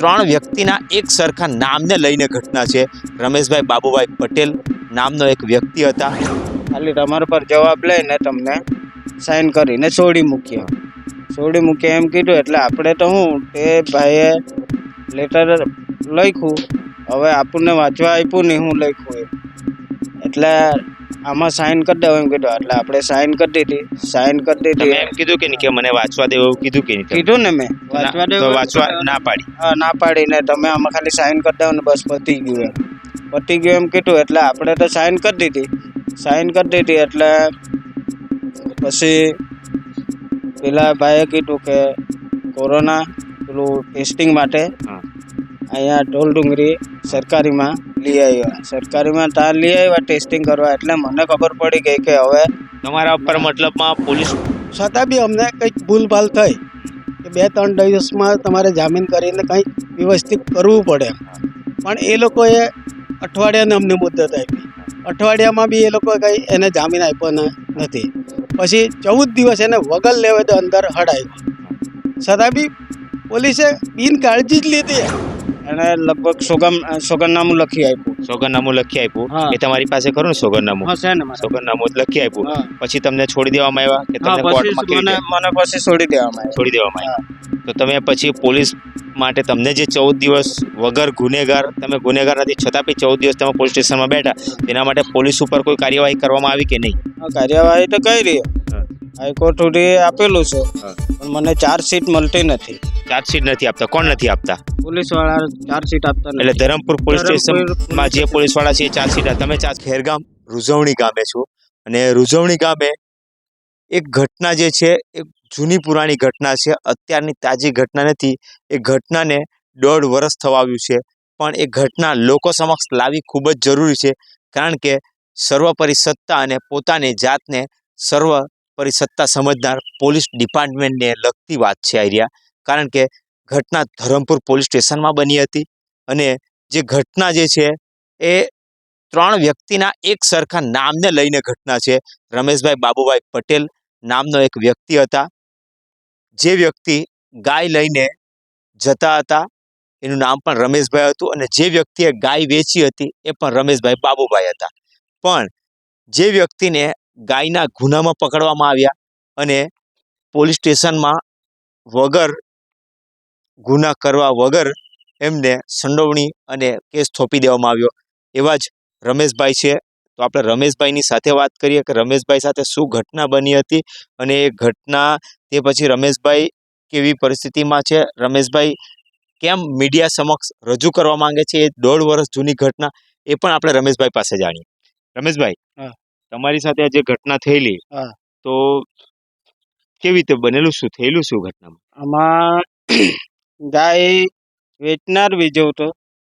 ત્રણ વ્યક્તિના એક સરખા નામને લઈને ઘટના છે. રમેશભાઈ બાબુભાઈ પટેલ નામનો એક વ્યક્તિ હતા. ખાલી તમારા પર જવાબ લઈને તમને સાઈન કરીને છોડી મૂકીએ. છોડી મૂકીએ એમ કીધું એટલે આપણે તો હું તે ભાઈએ લેટર લખ્યું. હવે આપણને વાંચવા આપ્યું નહીં, હું લખ્યું એટલે આમાં સાઈન કરી દેવું એમ કીધું. એટલે આપણે સાઈન કરી દીધી. સાઈન કરી દીધી. એમ કીધું કે નહીં કે મને વાંચવા દેવું કીધું કે નહીં કીધું ને મેં. વાંચવા ના, દેવું વાંચવા ના પાડી. હા, ના પાડીને તમે આમાં ખાલી સાઈન કરી દો ને બસ પતી ગયું એમ. પતી ગયું એમ કીધું. એટલે આપણે તો સાઈન કરી દીધી. સાઈન કરી દીધી એટલે પછી પેલા ભાઈએ કીધું કે કોરોના પેલું ટેસ્ટિંગ માટે. અહીંયા ઢોલ ડુંગરી સરકારીમાં લઈ આવ્યા. સરકારીમાં ત્યાં લઈ આવ્યા, ટેસ્ટિંગ કરવા. એટલે મને ખબર પડી ગઈ કે હવે તમારા ઉપર મતલબમાં પોલીસ છતાં બી અમને કંઈક ભૂલભાલ થઈ કે બે ત્રણ દિવસમાં તમારે જામીન કરીને કંઈક વ્યવસ્થિત કરવું પડે. પણ એ લોકોએ અઠવાડિયાને અમને મુદત આપી. અઠવાડિયામાં બી એ લોકો કંઈ એને જામીન આપ્યો નથી. પછી ચૌદ દિવસ એને વગર લેવે તો અંદર હડાવ્યો છતાં બી પોલીસે બિનકાળજી જ લીધી. એને લગભગ સોગમ સોગંદનામું લખી આપ્યું. સોગંદનામું લખી આપ્યું? એ તમારી પાસે ખરું ને સોગંદનામું? સોગનનામું ને સોગંદનામું લખી આપ્યું. પછી તમને છોડી દેવામાં આવ્યા કે તમને કોર્ટમાં મને પછી છોડી દેવામાં આવ્યા. છોડી દેવામાં આવ્યા. તો તમે પછી પોલીસ માટે તમને જે ચૌદ દિવસ વગર ગુનેગાર તમે ગુનેગાર નથી છતાં બી ચૌદ દિવસ તમે પોલીસ સ્ટેશનમાં બેઠા તેના માટે પોલીસ ઉપર કોઈ કાર્યવાહી કરવામાં આવી કે નહીં? કાર્યવાહી તો કઈ રહી હાઈકોર્ટ સુધી આપેલું છે. પણ મને ચાર્જશીટ મળતી નથી. ચાર્જશીટ નથી આપતા. કોણ નથી આપતા? પોલીસવાળા ચાર્જશીટ આપતા એટલે ધરમપુર પોલીસ સ્ટેશનમાં જે પોલીસવાળા છે એ ચાર્જશીટ તમે ચાર્જ ખેરગામ રૂઝવણી ગામે છો. અને રૂઝવણી ગામે એક ઘટના જે છે એ જૂની પુરાણી ઘટના છે. અત્યારની તાજી ઘટના નથી. એ ઘટનાને દોઢ વર્ષ થવા આવ્યું છે. પણ એ ઘટના લોકો સમક્ષ લાવવી ખૂબ જ જરૂરી છે. કારણ કે સર્વોપરી સત્તા અને પોતાની જાતને સર્વ સત્તા સમજનાર પોલીસ ડિપાર્ટમેન્ટને લગતી વાત છે આર્યા. કારણ કે ઘટના ધરમપુર પોલીસ સ્ટેશનમાં બની હતી અને જે ઘટના જે છે એ ત્રણ વ્યક્તિના એક સરખા નામને લઈને ઘટના છે. રમેશભાઈ બાબુભાઈ પટેલ નામનો એક વ્યક્તિ હતા. જે વ્યક્તિ ગાય લઈને જતા હતા. એનું નામ પણ રમેશભાઈ હતું અને જે વ્યક્તિએ ગાય વેચી હતી એ પણ રમેશભાઈ બાબુભાઈ હતા. પણ જે વ્યક્તિને ગાયના ગુનામાં પકડવામાં આવ્યા અને પોલીસ સ્ટેશનમાં વગર ગુના કરવા વગર એમને સંડોવણી અને કેસ થોપી દેવામાં આવ્યો. એવા જ રમેશભાઈ છે. તો આપણે રમેશભાઈની સાથે વાત કરીએ કે રમેશભાઈ સાથે શું ઘટના બની હતી અને એ ઘટના તે પછી રમેશભાઈ કેવી પરિસ્થિતિમાં છે? રમેશભાઈ કેમ મીડિયા સમક્ષ રજૂ કરવા માંગે છે? એ દોઢ વર્ષ જૂની ઘટના એ પણ આપણે રમેશભાઈ પાસે જાણીએ. રમેશભાઈ તમારી સાથે આ જે ઘટના થયેલી તો કેવી રીતે બનેલું? શું થયેલું શું ઘટનામાં? આમાં ગાય વેચનાર બીજો હતો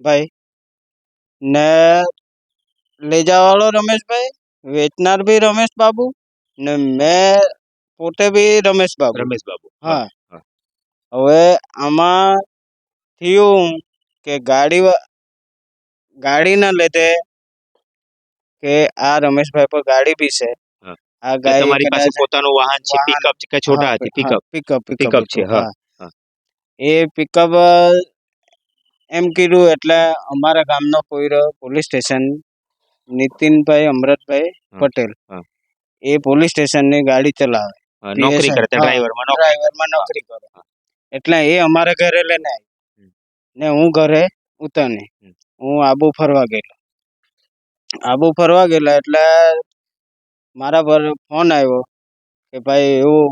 ભાઈ. ને લઈ જવાવાળો રમેશભાઈ વેચનાર બી રમેશ બાબુ ને મેં પોતે બી રમેશ બાબુ રમેશ બાબુ હા. હા. હવે આમાં થયું કે ગાડી વા- ગાડીના લીધે કે આ રમેશભાઈ પર ગાડી બી છે. હા. આ કે ગાય તમારી પાસે કદાચ- પોતાનું વાહન છે વાહન- પિકઅપ છે કે છોટા હતી? પિકઅપ પિકઅપ Pickup છે, હા, હા. એ પિકઅપ એમ કીધું એટલે અમારા ગામનો કોઈ પોલીસ સ્ટેશન નીતિનભાઈ અમરતભાઈ પટેલ. એ પોલીસ સ્ટેશનની ગાડી ચલાવે. નોકરી કરતા કરે. ડ્રાઈવરમાં ડ્રાઈવરમાં નોકરી કરે. એટલે એ અમારે ઘરે લઈને આવી. ને હું ઘરે ઉતરની. હું આબુ ફરવા ગયેલો. આબુ ફરવા ગયેલા એટલે મારા પર ફોન આવ્યો કે ભાઈ એવું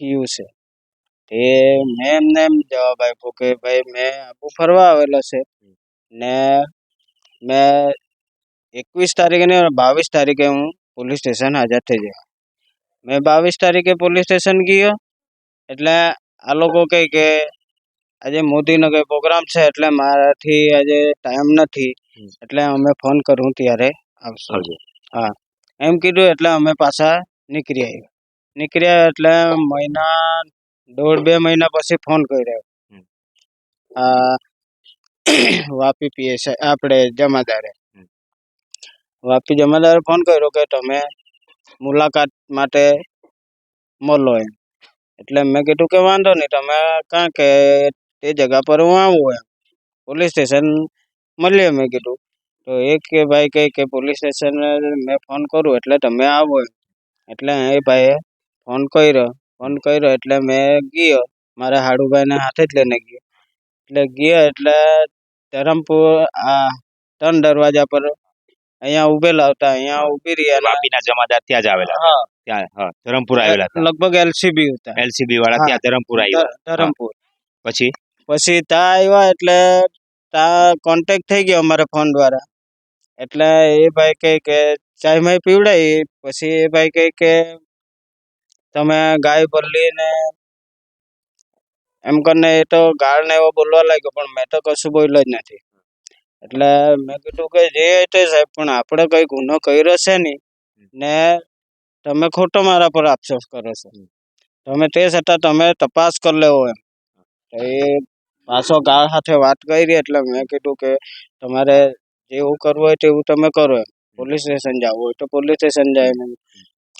થયું છે. તે મેં એમને એમ જવાબ આપ્યો કે ભાઈ મેં આબુ ફરવા આવેલો છે. ને મેં એકવીસ તારીખે ને બાવીસ તારીખે હું પોલીસ સ્ટેશન હાજર થઈ ગયો. મેં બાવીસ તારીખે પોલીસ સ્ટેશન ગયો. એટલે આ લોકો કહે કે આજે મોદીનો કંઈ પ્રોગ્રામ છે એટલે મારાથી આજે ટાઈમ નથી. એટલે અમે ફોન કરું ત્યારે આવશું. હા. એમ કીધું એટલે અમે પાછા નીકળી આવ્યા. નીકળ્યા એટલે મહિના દોઢ બે મહિના પછી ફોન કર્યો. આ વાપી પીએસઆઈ આપણે જમાદારે. વાપી જમાદારે ફોન કર્યો કે તમે મુલાકાત માટે મળો એમ. એટલે મેં કીધું કે વાંધો નહીં તમે કાં કે તે જગા પર હું આવું એમ. પોલીસ સ્ટેશન મળીએ મેં કીધું. તો એક કે ભાઈ કહે કે પોલીસ સ્ટેશન મેં ફોન કરું એટલે તમે આવો એમ. એટલે એ ભાઈએ ફોન કર્યો. ફોન કર્યો એટલે મેં ગયો. મારા હાડુભાઈને હાથે જ લઈને ગયો. એટલે ગયો એટલે ધરમપુર આ ત્રણ દરવાજા પર અહીંયા ઉભેલા હતા. અહીંયા ઊભી રહ્યા વાપીના જમાદાર ત્યાં જ આવેલા હા. ત્યાં હા ધરમપુર આવેલા હતા. લગભગ એલસીબી હતા. એલસીબી વાળા ત્યાં ધરમપુર આવ્યા ધરમપુર. પછી? પછી ત્યાં આવ્યા એટલે ત્યાં કોન્ટેક્ટ થઈ ગયો અમારે ફોન દ્વારા. એટલે એ ભાઈ કહે કે ચાય માય પીવડાવી પછી એ ભાઈ કહે કે તમે ગાય બદલી ને એમ કરીને એ તો ગાળ ને એવો બોલવા લાગ્યો, પણ મેં તો કશું બોલ્યો જ નથી. એટલે મેં કીધું કે જે સાહેબ, પણ આપણે કઈ ગુનો કર્યો છે નહીં, ને તમે ખોટો મારા પર અફસોસ કરો છો. તમે તે છતાં તમે તપાસ કરી લેવો એમ. એ પાછો ગાળ સાથે વાત કરી, એટલે મેં કીધું કે તમારે જેવું કરવું હોય તેવું તમે કરો એમ. પોલીસ સ્ટેશન જવું હોય તો પોલીસ સ્ટેશન જાય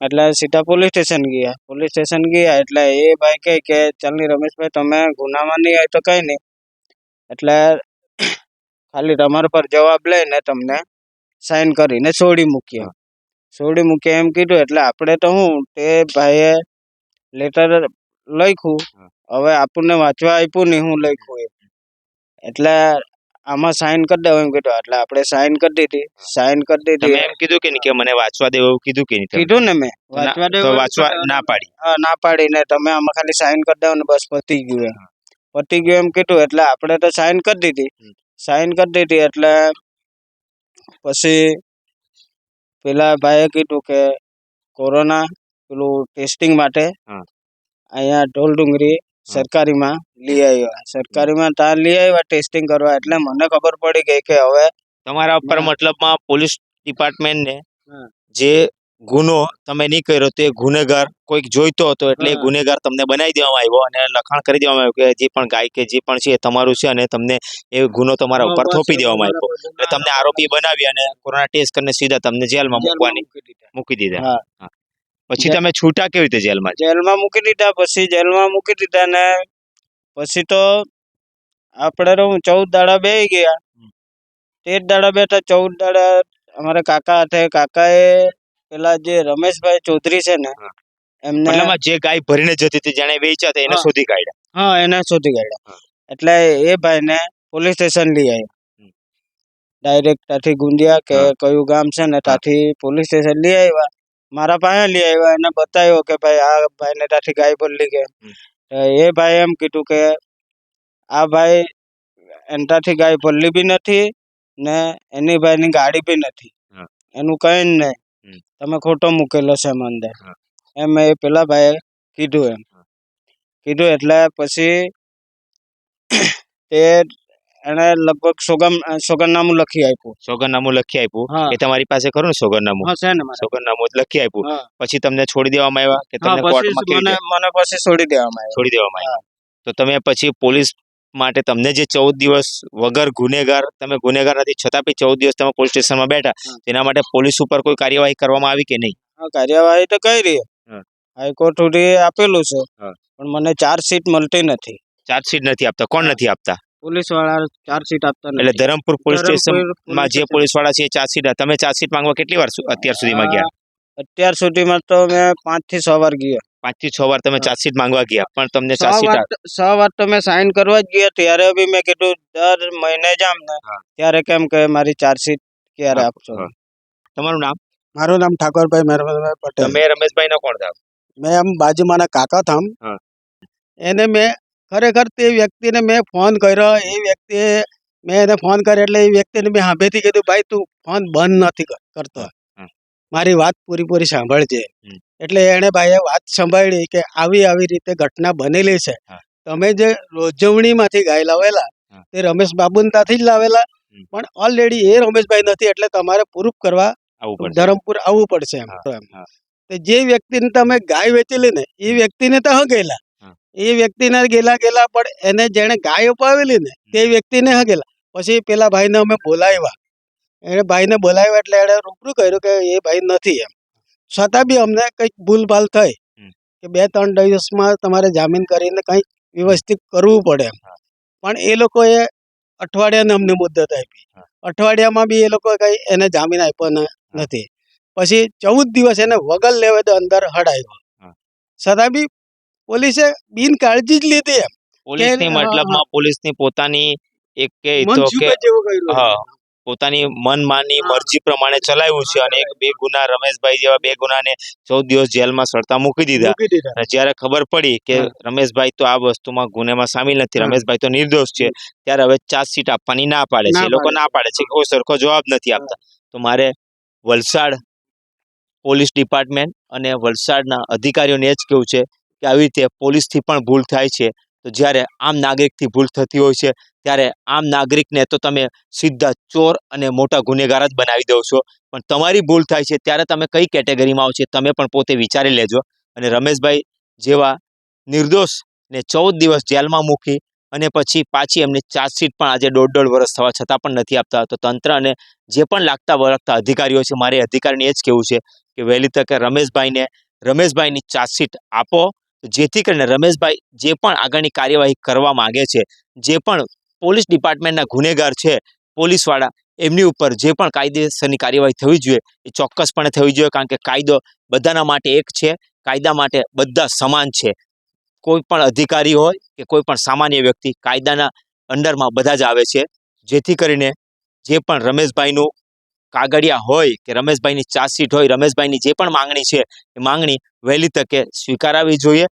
એટલે સીધા પોલીસ સ્ટેશન ગયા. પોલીસ સ્ટેશન ગયા એટલે એ ભાઈ કહે કે ચાલની રમેશભાઈ તમે ગુનામાં નહીં હોય તો કંઈ નહીં. એટલે ખાલી તમારા પર જવાબ લઈને તમને સાઈન કરીને છોડી મૂકીએ. છોડી મૂકીએ એમ કીધું એટલે આપણે તો હું તે ભાઈએ લેટર લખ્યું. હવે આપણને વાંચવા આપ્યું નહીં હું લખ્યું એટલે આમાં સાઈન કરી દેવું એમ કીધું. એટલે આપણે સાઈન કરી દીધી. સાઈન કરી તમે દીધી. એમ કીધું કે નહીં કે મને વાંચવા દેવું એવું કીધું કે નહીં કીધું ને મેં. વાંચવા દેવું વાંચવા ના પાડી. હા ના પાડીને તમે આમાં ખાલી સાઈન કરી દેવો ને બસ પતી ગયું એમ. પતી ગયું એમ કીધું. એટલે આપણે તો સાઈન કરી દીધી. સાઈન કરી દીધી એટલે પછી પેલા ભાઈએ કીધું કે કોરોના પેલું ટેસ્ટિંગ માટે અહીંયા ઢોલ ડુંગરી સરકારીમાં લઈ આવ્યા. સરકારીમાં ત્યાં લઈ આવ્યા ટેસ્ટિંગ કરવા એટલે મને ખબર પડી ગઈ કે હવે તમારા ઉપર. મતલબમાં પોલીસ ડિપાર્ટમેન્ટને ને જે ગુનો તમે નહીં કર્યો તે ગુનેગાર કોઈક જોઈતો હતો એટલે એ ગુનેગાર તમને બનાવી દેવામાં આવ્યો અને લખાણ કરી દેવામાં આવ્યું કે જે પણ ગાય કે જે પણ છે તમારું છે અને તમને એ ગુનો તમારા ઉપર થોપી દેવામાં આવ્યો. એટલે તમને આરોપી બનાવી અને કોરોના ટેસ્ટ કરીને સીધા તમને જેલમાં મૂકવાની મૂકી દીધા. પછી તમે છૂટા કેવી રીતે જેલમાં? જેલમાં મૂકી દીધા પછી જેલમાં મૂકી દીધા ને પછી તો આપણે તો ચૌદ દાડા બેહી ગયા. તેર દાડા બેઠા ચૌદ દાડા અમારા કાકા હતા. કાકાએ પેલા જે રમેશભાઈ ચૌધરી છે ને એમને જે ગાય ભરીને જતી હતી જેને વેચ્યા હતા એને શોધી કાઢ્યા? હા એને શોધી કાઢ્યા. એટલે એ ભાઈને પોલીસ સ્ટેશન લઈ આવ્યા. ડાયરેક્ટ ત્યાંથી ગુંદિયા કે કયું ગામ છે ને ત્યાંથી પોલીસ સ્ટેશન લઈ આવ્યા. મારા પાસે લઈ આવ્યા એને બતાવ્યો કે ભાઈ આ ભાઈને ત્યાંથી ગાય બોલી કે એ ભાઈ એમ કીધું કે આ ભાઈ એનાથી ગાય ભલ્લી બી નથી ને એની ભાઈની ગાડી બી નથી. એનું કઈ જ નહીં. તમે ખોટો મૂકેલો છે અંદર. એમ એ પેલા ભાઈએ કીધું એમ. કીધું એટલે પછી તે એને લગભગ સોગમ સોગંદનામું લખી આપ્યું. સોગંદનામું લખી આપ્યું? એ તમારી પાસે ખરું ને સોગંદનામું? હા છે ને સોગંદનામું લખી આપ્યું. પછી તમને છોડી દેવામાં આવ્યા કે તમને કોર્ટમાં મને મને પછી છોડી દેવામાં આવ્યા. છોડી દેવામાં આવ્યા. તો તમે પછી પોલીસ માટે તમને જે ચૌદ દિવસ વગર ગુનેગાર તમે ગુનેગાર નથી છતાં બી ચૌદ દિવસ તમે પોલીસ સ્ટેશનમાં બેઠા. તેના માટે પોલીસ ઉપર કોઈ કાર્યવાહી કરવામાં આવી કે નહીં? કાર્યવાહી તો કઈ રહી હાઈકોર્ટ સુધી આપેલું છે. પણ મને ચાર્જશીટ મળતી નથી. ચાર્જશીટ નથી આપતા. કોણ નથી આપતા? પોલીસવાળા ચાર્જશીટ આપતા એટલે ધરમપુર પોલીસ સ્ટેશન સ્ટેશનમાં જે પોલીસવાળા છે એ ચાર્જશીટ તમે ચાર્જશીટ માંગવા કેટલી વાર અત્યાર સુધીમાં ગયા? અત્યાર સુધીમાં તો મેં પાંચથી છ વાર ગયો. પાંચથી છ વાર તમે. ચાર્જશીટ માંગવા ગયા પણ તમને છ ચાર્જશીટ વાર તો- છ વાર તો મેં સાઈન કરવા જ ગયા ત્યારે બી મેં કીધું દર મહિને જામ ને ત્યારે કેમ કે મારી ચાર્જશીટ ક્યારે આપશો? તમારું નામ? મારું નામ ઠાકોરભાઈ મહેરબાઈ પટેલ. મેં રમેશભાઈ ના કોણ થાવ મેં આમ બાજુમાં કાકા થામ એને મેં ખરેખર તે વ્યક્તિને મેં ફોન કર્યો. એ વ્યક્તિએ મેં એને ફોન કર્યો એટલે એ વ્યક્તિને મેં હાંભેથી કીધું ભાઈ તું ફોન બંધ નથી કરતો. મારી વાત પૂરી પૂરી સાંભળજે. એટલે એણે ભાઈએ વાત સાંભળી કે આવી આવી રીતે ઘટના બનેલી છે. તમે જે રોજવણીમાંથી ગાય લાવેલા તે રમેશ બાબુનતાથી જ લાવેલા પણ ઓલરેડી એ રમેશભાઈ નથી એટલે તમારે પ્રૂફ કરવા ધરમપુર આવવું પડશે એમ. તો એમ. જે વ્યક્તિને તમે ગાય વેચેલી ને એ વ્યક્તિને તો હગેલા. એ વ્યક્તિને ગેલા ગેલા પણ એને જેણે ગાય અપાવેલી ને તે વ્યક્તિને હ ગયેલા પછી પેલા ભાઈને અમે બોલાવ્યા. એને ભાઈને બોલાવ્યા એટલે એણે રૂબરૂ કર્યું કે એ ભાઈ નથી એમ. છતાં બી અમને કંઈક ભૂલભાલ થઈ કે બે ત્રણ દિવસમાં તમારે જામીન કરીને કંઈક વ્યવસ્થિત કરવું પડે એમ. પણ એ લોકોએ અઠવાડિયાને અમને મુદત આપી. અઠવાડિયામાં બી એ લોકોએ કંઈ એને જામીન આપ્યો નથી. પછી ચૌદ દિવસ એને વગર લેવે તો અંદર હડાવ્યો. છતાં બી પોલીસે બિનકાળજી જ લીધી એમ. પોલીસની મતલબમાં પોલીસની પોતાની એક કે તો કે હા. પોતાની મનમાની મરજી પ્રમાણે ચલાવ્યું છે અને એક બે ગુના રમેશભાઈ જેવા બે ગુનાને ચૌદ દિવસ જેલમાં સડતા મૂકી દીધા. અને જ્યારે ખબર પડી કે રમેશભાઈ તો આ વસ્તુમાં ગુનેમાં સામેલ નથી રમેશભાઈ તો નિર્દોષ છે ત્યારે હવે ચાર્જશીટ આપવાની ના પાડે છે. લોકો ના પાડે છે કે કોઈ સરખો જવાબ નથી આપતા. તો મારે વલસાડ પોલીસ ડિપાર્ટમેન્ટ અને વલસાડના અધિકારીઓને એ જ કેવું છે કે આવી રીતે પોલીસથી પણ ભૂલ થાય છે, તો જ્યારે આમ નાગરિકથી ભૂલ થતી હોય છે, ત્યારે આમ નાગરિકને તો તમે સીધા ચોર અને મોટા ગુનેગાર જ બનાવી દો છો. પણ તમારી ભૂલ થાય છે ત્યારે તમે કઈ કેટેગરીમાં આવો છો તમે પણ પોતે વિચારી લેજો. અને રમેશભાઈ જેવા નિર્દોષ ને ચૌદ દિવસ જેલમાં મૂકી અને પછી પાછી એમની ચાર્જશીટ પણ આજે દોઢ દોઢ વર્ષ થવા છતાં પણ નથી આપતા, તો તંત્ર અને જે પણ લાગતા વળગતા અધિકારીઓ છે, મારે અધિકારીને એ જ કહેવું છે કે વહેલી તકે રમેશભાઈને, રમેશભાઈની ચાર્જશીટ આપો જેથી કરીને રમેશભાઈ જે પણ આગળની કાર્યવાહી કરવા માંગે છે, જે પણ પોલીસ ડિપાર્ટમેન્ટના ગુનેગાર છે, પોલીસવાળા, એમની ઉપર જે પણ કાયદેસરની કાર્યવાહી થવી જોઈએ, એ ચોક્કસપણે થવી જોઈએ, કારણ કે કાયદો બધાના માટે એક છે, કાયદા માટે બધા સમાન છે. કોઈ પણ અધિકારી હોય કે કોઈ પણ સામાન્ય વ્યક્તિ કાયદાના અંડરમાં બધા જ આવે છે. જેથી કરીને જે પણ રમેશભાઈનું કાગળિયા હોય કે રમેશભાઈની ચાર્જશીટ હોય, રમેશભાઈની જે પણ માંગણી છે, એ માંગણી વહેલી તકે સ્વીકારાવી જોઈએ.